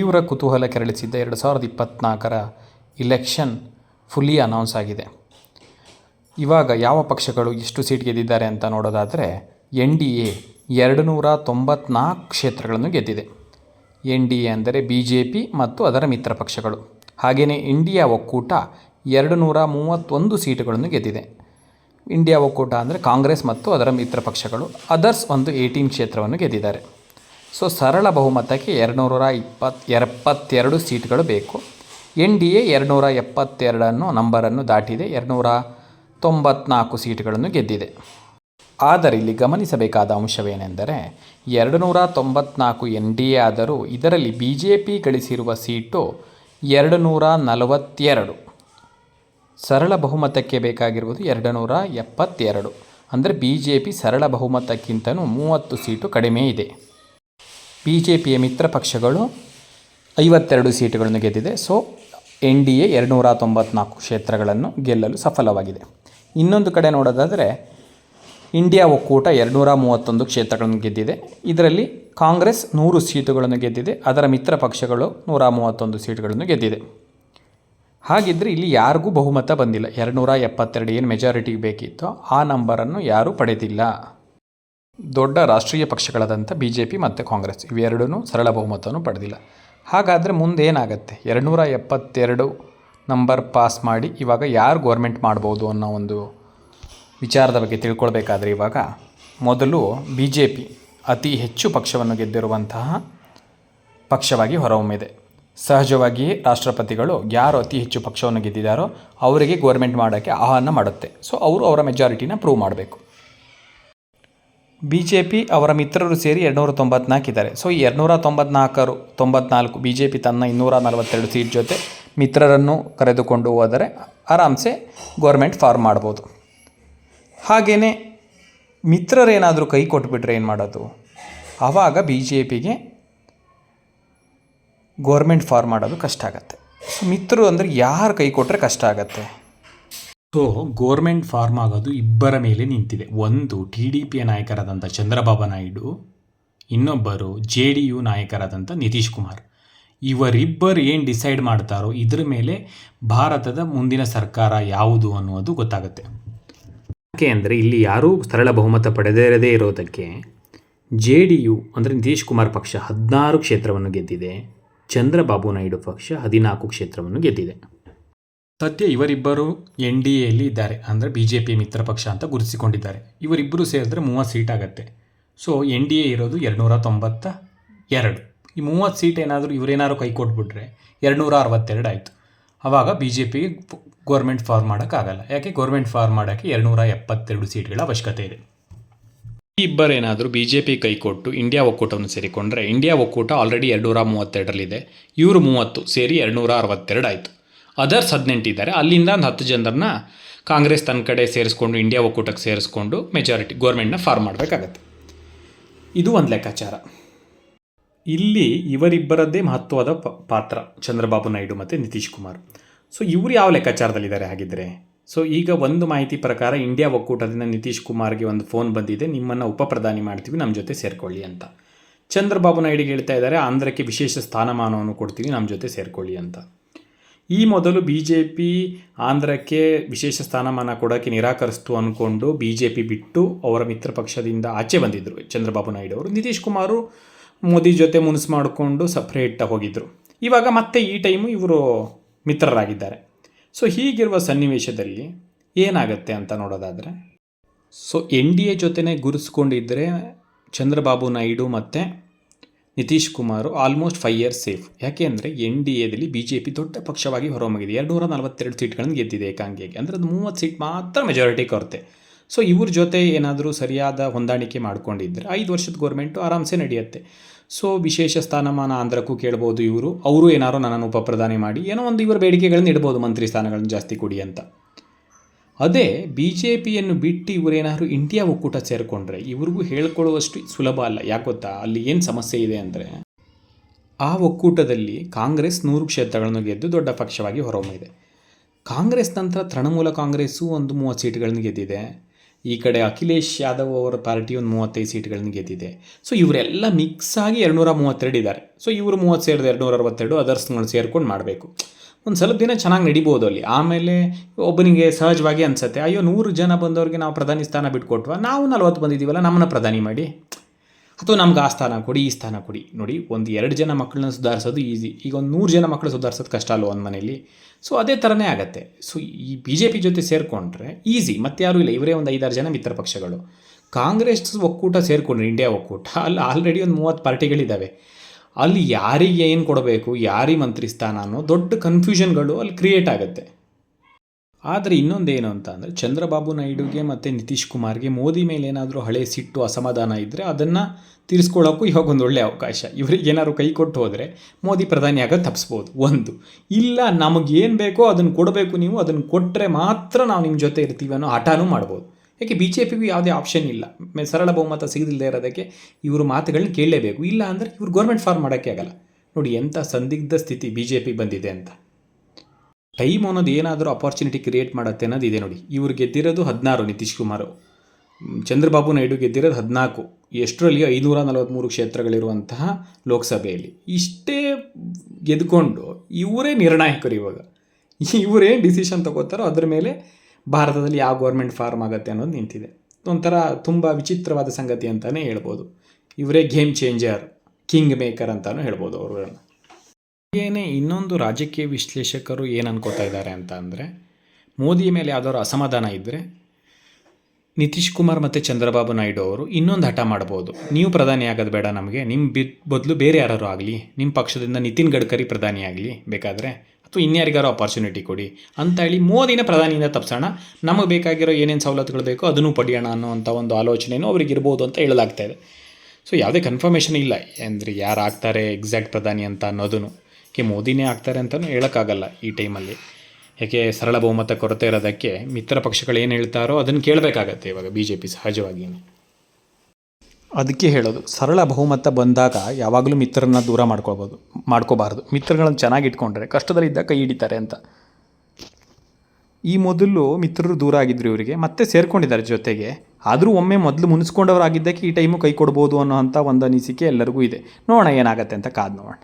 ತೀವ್ರ ಕುತೂಹಲ ಕೆರಳಿಸಿದ್ದ ಎರಡು ಸಾವಿರದ ಇಪ್ಪತ್ತ್ನಾಲ್ಕರ ಇಲೆಕ್ಷನ್ ಫುಲ್ಲಿ ಅನೌನ್ಸ್ ಆಗಿದೆ. ಇವಾಗ ಯಾವ ಪಕ್ಷಗಳು ಎಷ್ಟು ಸೀಟ್ ಗೆದ್ದಿದ್ದಾರೆ ಅಂತ ನೋಡೋದಾದರೆ ಎನ್ ಡಿ ಎ ಎರಡು ನೂರ ತೊಂಬತ್ನಾಲ್ಕು ಕ್ಷೇತ್ರಗಳನ್ನು ಗೆದ್ದಿದೆ. ಎನ್ ಡಿ ಎ ಅಂದರೆ ಬಿ ಜೆ ಪಿ ಮತ್ತು ಅದರ ಮಿತ್ರ ಪಕ್ಷಗಳು. ಹಾಗೆಯೇ ಇಂಡಿಯಾ ಒಕ್ಕೂಟ ಎರಡು ನೂರ ಮೂವತ್ತೊಂದು ಸೀಟುಗಳನ್ನು ಗೆದ್ದಿದೆ. ಇಂಡಿಯಾ ಒಕ್ಕೂಟ ಅಂದರೆ ಕಾಂಗ್ರೆಸ್ ಮತ್ತು ಅದರ ಮಿತ್ರ ಪಕ್ಷಗಳು. ಅದರ್ಸ್ ಒಂದು ಏಯ್ಟೀನ್ ಕ್ಷೇತ್ರವನ್ನು ಗೆದ್ದಿದ್ದಾರೆ. ಸೊ ಸರಳ ಬಹುಮತಕ್ಕೆ ಎರಡುನೂರ ಇಪ್ಪತ್, ಎಪ್ಪತ್ತೆರಡು ಸೀಟ್ಗಳು ಬೇಕು. ಎನ್ ಡಿ ಎ ಎರಡುನೂರ ಎಪ್ಪತ್ತೆರಡನ್ನು ನಂಬರನ್ನು ದಾಟಿದೆ, ಎರಡುನೂರ ತೊಂಬತ್ನಾಲ್ಕು ಸೀಟುಗಳನ್ನು ಗೆದ್ದಿದೆ. ಆದರೆ ಇಲ್ಲಿ ಗಮನಿಸಬೇಕಾದ ಅಂಶವೇನೆಂದರೆ ಎರಡು ನೂರ ತೊಂಬತ್ನಾಲ್ಕು ಎನ್ ಡಿ ಎ ಆದರೂ ಇದರಲ್ಲಿ ಬಿ ಜೆ ಪಿ ಗಳಿಸಿರುವ ಸೀಟು ಎರಡು ನೂರ ನಲವತ್ತೆರಡು. ಸರಳ ಬಹುಮತಕ್ಕೆ ಬೇಕಾಗಿರುವುದು ಎರಡು ನೂರ ಎಪ್ಪತ್ತೆರಡು. ಅಂದರೆ ಬಿ ಜೆ ಪಿ ಸರಳ ಬಹುಮತಕ್ಕಿಂತಲೂ ಮೂವತ್ತು ಸೀಟು ಕಡಿಮೆ ಇದೆ. ಬಿ ಜೆ ಪಿಯ ಮಿತ್ರ ಪಕ್ಷಗಳು ಐವತ್ತೆರಡು ಸೀಟುಗಳನ್ನು ಗೆದ್ದಿದೆ. ಸೊ ಎನ್ ಡಿ ಎ ಎರಡುನೂರ ತೊಂಬತ್ನಾಲ್ಕು ಕ್ಷೇತ್ರಗಳನ್ನು ಗೆಲ್ಲಲು ಸಫಲವಾಗಿದೆ. ಇನ್ನೊಂದು ಕಡೆ ನೋಡೋದಾದರೆ, ಇಂಡಿಯಾ ಒಕ್ಕೂಟ ಎರಡುನೂರ ಮೂವತ್ತೊಂದು ಕ್ಷೇತ್ರಗಳನ್ನು ಗೆದ್ದಿದೆ. ಇದರಲ್ಲಿ ಕಾಂಗ್ರೆಸ್ ನೂರು ಸೀಟುಗಳನ್ನು ಗೆದ್ದಿದೆ. ಅದರ ಮಿತ್ರ ಪಕ್ಷಗಳು ನೂರ ಮೂವತ್ತೊಂದು ಸೀಟುಗಳನ್ನು ಗೆದ್ದಿದೆ. ಹಾಗಿದ್ದರೆ ಇಲ್ಲಿ ಯಾರಿಗೂ ಬಹುಮತ ಬಂದಿಲ್ಲ. ಎರಡುನೂರ ಎಪ್ಪತ್ತೆರಡು ಏನು ಮೆಜಾರಿಟಿ ಬೇಕಿತ್ತೋ ಆ ನಂಬರನ್ನು ಯಾರೂ ಪಡೆದಿಲ್ಲ. ದೊಡ್ಡ ರಾಷ್ಟ್ರೀಯ ಪಕ್ಷಗಳಾದಂಥ ಬಿ ಜೆ ಪಿ ಮತ್ತು ಕಾಂಗ್ರೆಸ್ ಇವೆರಡೂ ಸರಳ ಬಹುಮತವನ್ನು ಪಡೆದಿಲ್ಲ. ಹಾಗಾದರೆ ಮುಂದೇನಾಗತ್ತೆ ಎರಡುನೂರ ಎಪ್ಪತ್ತೆರಡು ನಂಬರ್ ಪಾಸ್ ಮಾಡಿ ಇವಾಗ ಯಾರು ಗೋರ್ಮೆಂಟ್ ಮಾಡ್ಬೋದು ಅನ್ನೋ ಒಂದು ವಿಚಾರದ ಬಗ್ಗೆ ತಿಳ್ಕೊಳ್ಬೇಕಾದ್ರೆ ಇವಾಗ ಮೊದಲು ಬಿ ಜೆ ಪಿ ಅತಿ ಹೆಚ್ಚು ಪಕ್ಷವನ್ನು ಗೆದ್ದಿರುವಂತಹ ಪಕ್ಷವಾಗಿ ಹೊರಹೊಮ್ಮಿದೆ. ಸಹಜವಾಗಿಯೇ ರಾಷ್ಟ್ರಪತಿಗಳು ಯಾರು ಅತಿ ಹೆಚ್ಚು ಪಕ್ಷವನ್ನು ಗೆದ್ದಿದ್ದಾರೋ ಅವರಿಗೆ ಗೋರ್ಮೆಂಟ್ ಮಾಡೋಕ್ಕೆ ಆಹ್ವಾನ ಮಾಡುತ್ತೆ. ಸೊ, ಅವರು ಅವರ ಮೆಜಾರಿಟಿನ ಪ್ರೂವ್ ಮಾಡಬೇಕು. ಬಿ ಜೆ ಪಿ ಅವರ ಮಿತ್ರರು ಸೇರಿ ಎರಡುನೂರ ತೊಂಬತ್ನಾಲ್ಕು ಇದ್ದಾರೆ. ಸೊ ಈ ಎರಡುನೂರ ತೊಂಬತ್ನಾಲ್ಕರು, ತೊಂಬತ್ನಾಲ್ಕು ಬಿ ಜೆ ಪಿ ತನ್ನ ಇನ್ನೂರ ನಲವತ್ತೆರಡು ಸೀಟ್ ಜೊತೆ ಮಿತ್ರರನ್ನು ಕರೆದುಕೊಂಡು ಹೋದರೆ ಆರಾಮ್ಸೆ ಗೌರ್ಮೆಂಟ್ ಫಾರ್ಮ್ ಮಾಡ್ಬೋದು. ಹಾಗೆಯೇ ಮಿತ್ರರೇನಾದರೂ ಕೈ ಕೊಟ್ಬಿಟ್ರೆ ಏನು ಮಾಡೋದು? ಆವಾಗ ಬಿ ಜೆ ಪಿಗೆ ಗೋರ್ಮೆಂಟ್ ಫಾರ್ಮ್ ಮಾಡೋದು ಕಷ್ಟ ಆಗುತ್ತೆ. ಸೊ ಮಿತ್ರರು ಅಂದರೆ ಯಾರು ಕೈ ಕೊಟ್ಟರೆ ಕಷ್ಟ ಆಗುತ್ತೆ? ಸೊ ಗೋರ್ಮೆಂಟ್ ಫಾರ್ಮ್ ಆಗೋದು ಇಬ್ಬರ ಮೇಲೆ ನಿಂತಿದೆ. ಒಂದು ಟಿ ಡಿ ಪಿಯ ನಾಯಕರಾದಂಥ ಚಂದ್ರಬಾಬು ನಾಯ್ಡು, ಇನ್ನೊಬ್ಬರು ಜೆ ಡಿ ಯು ನಾಯಕರಾದಂಥ ನಿತೀಶ್ ಕುಮಾರ್. ಇವರಿಬ್ಬರು ಏನು ಡಿಸೈಡ್ ಮಾಡ್ತಾರೋ ಇದ್ರ ಮೇಲೆ ಭಾರತದ ಮುಂದಿನ ಸರ್ಕಾರ ಯಾವುದು ಅನ್ನೋದು ಗೊತ್ತಾಗುತ್ತೆ. ಯಾಕೆ ಅಂದರೆ ಇಲ್ಲಿ ಯಾರೂ ಸರಳ ಬಹುಮತ ಪಡೆದಿರದೇ ಇರೋದಕ್ಕೆ ಜೆ ಡಿ ಯು ಅಂದರೆ ನಿತೀಶ್ ಕುಮಾರ್ ಪಕ್ಷ ಹದಿನಾರು ಕ್ಷೇತ್ರವನ್ನು ಗೆದ್ದಿದೆ, ಚಂದ್ರಬಾಬು ನಾಯ್ಡು ಪಕ್ಷ ಹದಿನಾಲ್ಕು ಕ್ಷೇತ್ರವನ್ನು ಗೆದ್ದಿದೆ. ಸದ್ಯ ಇವರಿಬ್ಬರು ಎನ್ ಡಿ ಎಲ್ಲಿ ಇದ್ದಾರೆ. ಅಂದರೆ ಬಿ ಜೆ ಪಿ ಮಿತ್ರ ಪಕ್ಷ ಅಂತ ಗುರುತಿಸಿಕೊಂಡಿದ್ದಾರೆ. ಇವರಿಬ್ಬರು ಸೇರಿದ್ರೆ ಮೂವತ್ತು ಸೀಟ್ ಆಗುತ್ತೆ. ಸೊ ಎನ್ ಡಿ ಎ ಇರೋದು ಎರಡುನೂರ ತೊಂಬತ್ತ ಎರಡು. ಈ ಮೂವತ್ತು ಸೀಟ್ ಏನಾದರೂ ಇವರೇನಾದ್ರು ಕೈ ಕೊಟ್ಬಿಟ್ರೆ ಎರಡುನೂರ ಅರವತ್ತೆರಡು ಆಯಿತು. ಆವಾಗ B J P government form ಮಾಡೋಕ್ಕಾಗಲ್ಲ ಯಾಕೆ? ಗೌರ್ಮೆಂಟ್ ಫಾರ್ಮ್ ಮಾಡೋಕ್ಕೆ ಎರಡುನೂರ ಎಪ್ಪತ್ತೆರಡು ಸೀಟ್ಗಳ ಅವಶ್ಯಕತೆ ಇದೆ. ಈ ಇಬ್ಬರೇನಾದರೂ ಬಿ ಜೆ ಪಿ ಕೈ ಕೊಟ್ಟು ಇಂಡಿಯಾ ಒಕ್ಕೂಟವನ್ನು ಸೇರಿಕೊಂಡ್ರೆ ಇಂಡಿಯಾ ಒಕ್ಕೂಟ ಆಲ್ರೆಡಿ ಎರಡುನೂರ ಮೂವತ್ತೆರಡರಲ್ಲಿದೆ ಇವರು ಮೂವತ್ತು ಸೇರಿ ಎರಡುನೂರ ಅರವತ್ತೆರಡು ಆಯಿತು. ಅದರ್ಸ್ ಹದಿನೆಂಟು ಇದ್ದಾರೆ. ಅಲ್ಲಿಂದ ಒಂದು ಹತ್ತು ಜನರನ್ನ ಕಾಂಗ್ರೆಸ್ ತನ್ನ ಕಡೆ ಸೇರಿಸ್ಕೊಂಡು ಇಂಡಿಯಾ ಒಕ್ಕೂಟಕ್ಕೆ ಸೇರಿಸ್ಕೊಂಡು ಮೆಜಾರಿಟಿ ಗೋರ್ಮೆಂಟ್ನ ಫಾರ್ಮ್ ಮಾಡಬೇಕಾಗತ್ತೆ. ಇದು ಒಂದು ಲೆಕ್ಕಾಚಾರ. ಇಲ್ಲಿ ಇವರಿಬ್ಬರದ್ದೇ ಮಹತ್ವದ ಪಾತ್ರ. ಚಂದ್ರಬಾಬು ನಾಯ್ಡು ಮತ್ತು ನಿತೀಶ್ ಕುಮಾರ್. ಸೊ ಇವರು ಯಾವ ಲೆಕ್ಕಾಚಾರದಲ್ಲಿದ್ದಾರೆ ಹಾಗಿದ್ರೆ? ಸೊ ಈಗ ಒಂದು ಮಾಹಿತಿ ಪ್ರಕಾರ ಇಂಡಿಯಾ ಒಕ್ಕೂಟದಿಂದ ನಿತೀಶ್ ಕುಮಾರ್ಗೆ ಒಂದು ಫೋನ್ ಬಂದಿದೆ. ನಿಮ್ಮನ್ನು ಉಪಪ್ರಧಾನಿ ಮಾಡ್ತೀವಿ ನಮ್ಮ ಜೊತೆ ಸೇರಿಕೊಳ್ಳಿ ಅಂತ. ಚಂದ್ರಬಾಬು ನಾಯ್ಡಿಗೆ ಹೇಳ್ತಾ ಇದ್ದಾರೆ, ಆಂಧ್ರಕ್ಕೆ ವಿಶೇಷ ಸ್ಥಾನಮಾನವನ್ನು ಕೊಡ್ತೀವಿ ನಮ್ಮ ಜೊತೆ ಸೇರಿಕೊಳ್ಳಿ ಅಂತ. ಈ ಮೊದಲು ಬಿ ಜೆ ಪಿ ಆಂಧ್ರಕ್ಕೆ ವಿಶೇಷ ಸ್ಥಾನಮಾನ ಕೊಡೋಕ್ಕೆ ನಿರಾಕರಿಸ್ತು ಅಂದ್ಕೊಂಡು ಬಿ ಜೆ ಪಿ ಬಿಟ್ಟು ಅವರ ಮಿತ್ರ ಪಕ್ಷದಿಂದ ಆಚೆ ಬಂದಿದ್ದರು ಚಂದ್ರಬಾಬು ನಾಯ್ಡು ಅವರು, ನಿತೀಶ್ ಕುಮಾರು, ಮೋದಿ ಜೊತೆ ಮುನಿಸು ಮಾಡಿಕೊಂಡು ಸಪ್ರೇಟ್ ಹೋಗಿದ್ದರು ಇವಾಗ ಮತ್ತೆ ಈ ಟೈಮು ಇವರು ಮಿತ್ರರಾಗಿದ್ದಾರೆ. ಸೊ ಹೀಗಿರುವ ಸನ್ನಿವೇಶದಲ್ಲಿ ಏನಾಗುತ್ತೆ ಅಂತ ನೋಡೋದಾದರೆ, ಸೊ ಎನ್ ಡಿ ಎ ಜೊತೆನೇ ಗುರುಸ್ಕೊಂಡಿದ್ದರೆ ಚಂದ್ರಬಾಬು ನಾಯ್ಡು ಮತ್ತು Nitish Kumar almost five years safe ಯಾಕೆ ಅಂದರೆ ಎನ್ ಡಿ ಎದಲ್ಲಿ ಬಿ ಜೆ ಪಿ ದೊಡ್ಡ ಪಕ್ಷವಾಗಿ ಹೊರಹೊಮ್ಮಿದೆ ಎರಡುನೂರ ನಲವತ್ತೆರಡು ಸೀಟ್ಗಳನ್ನು ಗೆದ್ದಿದೆ ಏಕಾಂಗಿಯಾಗಿ ಅಂದರೆ ಅದು ಮೂವತ್ತು ಸೀಟ್ ಮಾತ್ರ ಮೆಜಾರಿಟಿ ಕೊರತೆ. ಸೊ ಇವ್ರ ಜೊತೆ ಏನಾದರೂ ಸರಿಯಾದ ಹೊಂದಾಣಿಕೆ ಮಾಡ್ಕೊಂಡಿದ್ದರೆ ಐದು ವರ್ಷದ ಗೌರ್ಮೆಂಟು ಆರಾಮ್ಸೆ ನಡೆಯುತ್ತೆ. ಸೊ ವಿಶೇಷ ಸ್ಥಾನಮಾನ ಆಂಧ್ರಕ್ಕೂ ಕೇಳ್ಬೋದು ಇವರು. ಅವರು ಏನಾರು ನನ್ನನ್ನು ಉಪಪ್ರಧಾನಿ ಮಾಡಿ ಏನೋ ಒಂದು ಇವರ ಬೇಡಿಕೆಗಳನ್ನು ಇಡ್ಬೋದು, ಮಂತ್ರಿ ಸ್ಥಾನಗಳನ್ನು ಜಾಸ್ತಿ ಕೊಡಿ ಅಂತ. ಅದೇ ಬಿ ಜೆ ಪಿಯನ್ನು ಬಿಟ್ಟು ಇವರೇನಾದ್ರು ಇಂಡಿಯಾ ಒಕ್ಕೂಟ ಸೇರಿಕೊಂಡ್ರೆ ಇವ್ರಿಗೂ ಹೇಳ್ಕೊಳ್ಳುವಷ್ಟು ಸುಲಭ ಅಲ್ಲ. ಯಾಕೆ ಗೊತ್ತಾ? ಅಲ್ಲಿ ಏನು ಸಮಸ್ಯೆ ಇದೆ ಅಂದರೆ ಆ ಒಕ್ಕೂಟದಲ್ಲಿ ಕಾಂಗ್ರೆಸ್ ನೂರು ಕ್ಷೇತ್ರಗಳನ್ನು ಗೆದ್ದು ದೊಡ್ಡ ಪಕ್ಷವಾಗಿ ಹೊರಹೊಮ್ಮಿದೆ ಕಾಂಗ್ರೆಸ್ ನಂತರ ತೃಣಮೂಲ ಕಾಂಗ್ರೆಸ್ಸು ಒಂದು ಮೂವತ್ತು ಸೀಟ್ಗಳನ್ನು ಗೆದ್ದಿದೆ. ಈ ಕಡೆ ಅಖಿಲೇಶ್ ಯಾದವ್ ಅವರ ಪಾರ್ಟಿ ಒಂದು ಮೂವತ್ತೈದು ಸೀಟ್ಗಳನ್ನ ಗೆದ್ದಿದೆ. ಸೊ ಇವರೆಲ್ಲ ಮಿಕ್ಸ್ ಆಗಿ ಎರಡುನೂರ ಮೂವತ್ತೆರಡು ಇದ್ದಾರೆ. ಸೊ ಇವರು ಮೂವತ್ತು ಸೇರಿದ ಎರಡುನೂರ ಅರವತ್ತೆರಡು ಅದರ್ಸ್ಗಳು ಸೇರ್ಕೊಂಡು ಮಾಡಬೇಕು. ಒಂದು ಸ್ವಲ್ಪ ದಿನ ಚೆನ್ನಾಗಿ ನಡಿಬೋದು ಅಲ್ಲಿ. ಆಮೇಲೆ ಒಬ್ಬನಿಗೆ ಸಹಜವಾಗಿ ಅನ್ಸುತ್ತೆ, ಅಯ್ಯೋ, ನೂರು ಜನ ಬಂದವ್ರಿಗೆ ನಾವು ಪ್ರಧಾನಿ ಸ್ಥಾನ ಬಿಟ್ಕೊಟ್ವಾ? ನಾವು ನಲ್ವತ್ತು ಬಂದಿದ್ದೀವಲ್ಲ, ನಮ್ಮನ್ನ ಪ್ರಧಾನಿ ಮಾಡಿ. ಅಥವಾ ನಮ್ಗೆ ಆ ಸ್ಥಾನ ಕೊಡಿ, ಈ ಸ್ಥಾನ ಕೊಡಿ. ನೋಡಿ, ಒಂದು ಎರಡು ಜನ ಮಕ್ಕಳನ್ನ ಸುಧಾರಿಸೋದು ಈಸಿ. ಈಗ ಒಂದು ನೂರು ಜನ ಮಕ್ಕಳು ಸುಧಾರಿಸೋದು ಕಷ್ಟ ಅಲ್ಲ ಒಂದು ಮನೇಲಿ? ಸೊ ಅದೇ ಥರನೇ ಆಗುತ್ತೆ. ಸೊ ಈ ಬಿ ಜೆ ಪಿ ಜೊತೆ ಸೇರಿಕೊಂಡ್ರೆ ಈಸಿ, ಮತ್ತೆ ಯಾರೂ ಇಲ್ಲ. ಇವರೇ ಒಂದು ಐದಾರು ಜನ ಮಿತ್ರ ಪಕ್ಷಗಳು. ಕಾಂಗ್ರೆಸ್ ಒಕ್ಕೂಟ ಸೇರಿಕೊಂಡ್ರೆ ಇಂಡಿಯಾ ಒಕ್ಕೂಟ. ಅಲ್ಲಿ ಆಲ್ರೆಡಿ ಒಂದು ಮೂವತ್ತು ಪಾರ್ಟಿಗಳಿದ್ದಾವೆ ಅಲ್ಲಿ ಯಾರಿಗೆ ಏನು ಕೊಡಬೇಕು, ಯಾರಿಗೆ ಮಂತ್ರಿ ಸ್ಥಾನ ಅನ್ನೋ ದೊಡ್ಡ ಕನ್ಫ್ಯೂಷನ್ಗಳು ಅಲ್ಲಿ ಕ್ರಿಯೇಟ್ ಆಗುತ್ತೆ. ಆದರೆ ಇನ್ನೊಂದೇನು ಅಂತ ಅಂದರೆ ಚಂದ್ರಬಾಬು ನಾಯ್ಡುಗೆ ಮತ್ತು ನಿತೀಶ್ ಕುಮಾರ್ಗೆ ಮೋದಿ ಮೇಲೆ ಏನಾದರೂ ಹಳೆ ಸಿಟ್ಟು ಅಸಮಾಧಾನ ಇದ್ದರೆ ಅದನ್ನು ತೀರಿಸ್ಕೊಳ್ಳೋಕ್ಕೂ ಇವಾಗ ಒಂದು ಒಳ್ಳೆಯ ಅವಕಾಶ. ಇವರಿಗೆ ಏನಾದ್ರು ಕೈ ಕೊಟ್ಟು ಹೋದರೆ ಮೋದಿ ಪ್ರಧಾನಿ ಆಗೋದು ತಪ್ಪಿಸ್ಬೋದು ಒಂದು. ಇಲ್ಲ ನಮಗೇನು ಬೇಕೋ ಅದನ್ನು ಕೊಡಬೇಕು ನೀವು ಅದನ್ನು ಕೊಟ್ಟರೆ ಮಾತ್ರ ನಾವು ನಿಮ್ಮ ಜೊತೆ ಇರ್ತೀವಿ ಅನ್ನೋ ಹಠನೂ ಮಾಡ್ಬೋದು. ಯಾಕೆ ಬಿ ಜೆ ಪಿಗೂ ಯಾವುದೇ ಆಪ್ಷನ್ ಇಲ್ಲ? ಸರಳ ಬಹುಮತ ಸಿಗದಿಲ್ಲದೆ ಇರೋದಕ್ಕೆ ಇವರು ಮಾತುಗಳನ್ನ ಕೇಳಲೇಬೇಕು. ಇಲ್ಲ ಅಂದರೆ ಇವರು ಗೌರ್ಮೆಂಟ್ ಫಾರ್ಮ್ ಮಾಡೋಕ್ಕೆ ಆಗಲ್ಲ. ನೋಡಿ ಎಂಥ ಸಂದಿಗ್ಧ ಸ್ಥಿತಿ ಬಿ ಜೆ ಪಿ ಬಂದಿದೆ ಅಂತ. ಟೈಮ್ ಅನ್ನೋದು ಏನಾದರೂ ಅಪಾರ್ಚುನಿಟಿ ಕ್ರಿಯೇಟ್ ಮಾಡುತ್ತೆ ಅನ್ನೋದು ಇದೆ ನೋಡಿ. ಇವ್ರು ಗೆದ್ದಿರೋದು ಹದಿನಾರು ನಿತೀಶ್ ಕುಮಾರ್. ಚಂದ್ರಬಾಬು ನಾಯ್ಡು ಗೆದ್ದಿರೋದು ಹದಿನಾಲ್ಕು. ಎಷ್ಟರಲ್ಲಿ ಐನೂರ ನಲವತ್ತ್ಮೂರು ಕ್ಷೇತ್ರಗಳಿರುವಂತಹ ಲೋಕಸಭೆಯಲ್ಲಿ. ಇಷ್ಟೇ ಗೆದ್ಕೊಂಡು ಇವರೇ ನಿರ್ಣಾಯಕರು ಇವಾಗ. ಇವರೇ ಡಿಸಿಷನ್ ತಗೋತಾರೋ ಅದ್ರ ಮೇಲೆ ಭಾರತದಲ್ಲಿ ಯಾವ ಗೌರ್ಮೆಂಟ್ ಫಾರ್ಮ್ ಆಗುತ್ತೆ ಅನ್ನೋದು ನಿಂತಿದೆ. ಒಂಥರ ತುಂಬ ವಿಚಿತ್ರವಾದ ಸಂಗತಿ ಅಂತಲೇ ಹೇಳ್ಬೋದು. ಇವರೇ ಗೇಮ್ ಚೇಂಜರ್ ಕಿಂಗ್ ಮೇಕರ್ ಅಂತಲೂ ಹೇಳ್ಬೋದು ಅವರುಗಳನ್ನು. ಏನೇ ಇನ್ನೊಂದು ರಾಜಕೀಯ ವಿಶ್ಲೇಷಕರು ಏನು ಅನ್ಕೋತಾ ಇದ್ದಾರೆ ಅಂತ ಅಂದರೆ ಮೋದಿ ಮೇಲೆ ಯಾವ್ದಾದ್ರು ಅಸಮಾಧಾನ ಇದ್ದರೆ ನಿತೀಶ್ ಕುಮಾರ್ ಮತ್ತು ಚಂದ್ರಬಾಬು ನಾಯ್ಡು ಅವರು ಇನ್ನೊಂದು ಹಠ ಮಾಡ್ಬೋದು. ನೀವು ಪ್ರಧಾನಿ ಆಗೋದು ಬೇಡ ನಮಗೆ ನಿಮ್ಮ ಬಿ ಬದಲು ಬೇರೆ ಯಾರು ಆಗಲಿ ನಿಮ್ಮ ಪಕ್ಷದಿಂದ ನಿತಿನ್ ಗಡ್ಕರಿ ಪ್ರಧಾನಿ ಆಗಲಿ ಬೇಕಾದರೆ ಅಥವಾ ಇನ್ಯಾರಿಗಾರು ಅಪಾರ್ಚುನಿಟಿ ಕೊಡಿ ಅಂತ ಹೇಳಿ ಮೋದಿನ ಪ್ರಧಾನಿಯಿಂದ ತಪ್ಪಿಸೋಣ ನಮಗೆ ಬೇಕಾಗಿರೋ ಏನೇನು ಸವಲತ್ತುಗಳು ಬೇಕೋ ಅದನ್ನು ಪಡೆಯೋಣ ಅನ್ನೋವಂಥ ಒಂದು ಆಲೋಚನೆಯೂ ಅವ್ರಿಗೆ ಇರ್ಬೋದು ಅಂತ ಹೇಳಲಾಗ್ತಾ ಇದೆ. ಸೊ ಯಾವುದೇ ಕನ್ಫರ್ಮೇಷನ್ ಇಲ್ಲ. ಅಂದರೆ ಯಾರು ಆಗ್ತಾರೆ ಎಕ್ಸಾಕ್ಟ್ ಪ್ರಧಾನಿ ಅಂತ ಅನ್ನೋದನ್ನು. ಕೆ ಮೋದಿನೇ ಆಗ್ತಾರೆ ಅಂತಲೂ ಹೇಳೋಕ್ಕಾಗಲ್ಲ ಈ ಟೈಮಲ್ಲಿ. ಯಾಕೆ ಸರಳ ಬಹುಮತ ಕೊರತೆ ಇರೋದಕ್ಕೆ ಮಿತ್ರ ಪಕ್ಷಗಳು ಏನು ಹೇಳ್ತಾರೋ ಅದನ್ನು ಕೇಳಬೇಕಾಗತ್ತೆ ಇವಾಗ ಬಿ ಜೆ ಪಿ ಸಹಜವಾಗಿ ಅದಕ್ಕೆ ಹೇಳೋದು, ಸರಳ ಬಹುಮತ ಬಂದಾಗ ಯಾವಾಗಲೂ ಮಿತ್ರರನ್ನ ದೂರ ಮಾಡ್ಕೋಬೋದು ಮಾಡ್ಕೋಬಾರ್ದು. ಮಿತ್ರಗಳನ್ನು ಚೆನ್ನಾಗಿ ಇಟ್ಕೊಂಡ್ರೆ ಕಷ್ಟದಲ್ಲಿದ್ದಾಗ ಕೈ ಹಿಡಿತಾರೆ ಅಂತ. ಈ ಮೊದಲು ಮಿತ್ರರು ದೂರ ಆಗಿದ್ರು ಇವರಿಗೆ, ಮತ್ತೆ ಸೇರ್ಕೊಂಡಿದ್ದಾರೆ ಜೊತೆಗೆ. ಆದರೂ ಒಮ್ಮೆ ಮೊದಲು ಮುನಿಸ್ಕೊಂಡವರಾಗಿದ್ದಕ್ಕೆ ಈ ಟೈಮು ಕೈ ಕೊಡ್ಬೋದು ಅನ್ನೋ ಅಂಥ ಒಂದು ಅನಿಸಿಕೆ ಎಲ್ಲರಿಗೂ ಇದೆ. ನೋಡೋಣ ಏನಾಗುತ್ತೆ ಅಂತ ಕಾದು ನೋಡೋಣ.